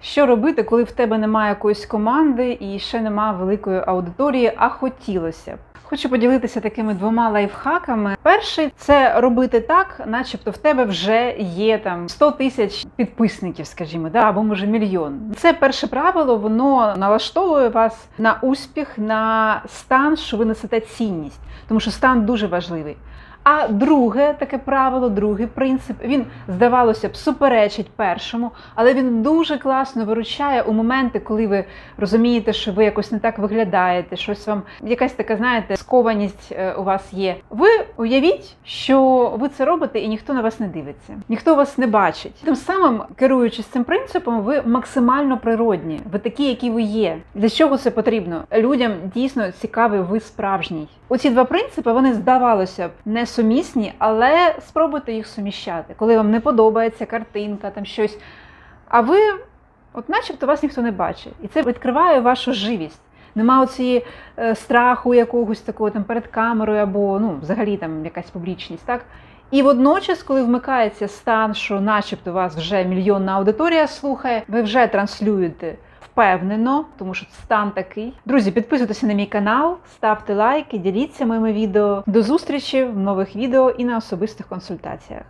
Що робити, коли в тебе немає якоїсь команди і ще немає великої аудиторії, а хотілося б? Хочу поділитися такими двома лайфхаками. Перший це робити так, начебто в тебе вже є там 100 тисяч підписників, скажімо, да, або може мільйон. Це перше правило, воно налаштовує вас на успіх, на стан, що ви несете цінність, тому що стан дуже важливий. А друге таке правило, другий принцип, він, здавалося б, суперечить першому, але він дуже класно виручає у моменти, коли ви розумієте, що ви якось не так виглядаєте, щось вам, якась така, знаєте, скованість е, у вас є. Ви уявіть, що ви це робите і ніхто на вас не дивиться, ніхто вас не бачить. Тим самим, керуючись цим принципом, ви максимально природні, ви такі, які ви є. Для чого це потрібно? Людям дійсно цікавий ви справжній. Оці два принципи вони здавалося б несумісні, але спробуйте їх суміщати, коли вам не подобається картинка, там щось. А ви, от начебто, вас ніхто не бачить. І це відкриває вашу живість. Нема оцієї е, страху якогось такого там перед камерою або ну, взагалі там якась публічність, так? І водночас, коли вмикається стан, що начебто вас вже мільйонна аудиторія слухає, ви вже транслюєте впевнено, тому що стан такий. Друзі, підписуйтеся на мій канал, ставте лайки, діліться моїми відео. До зустрічі в нових відео і на особистих консультаціях.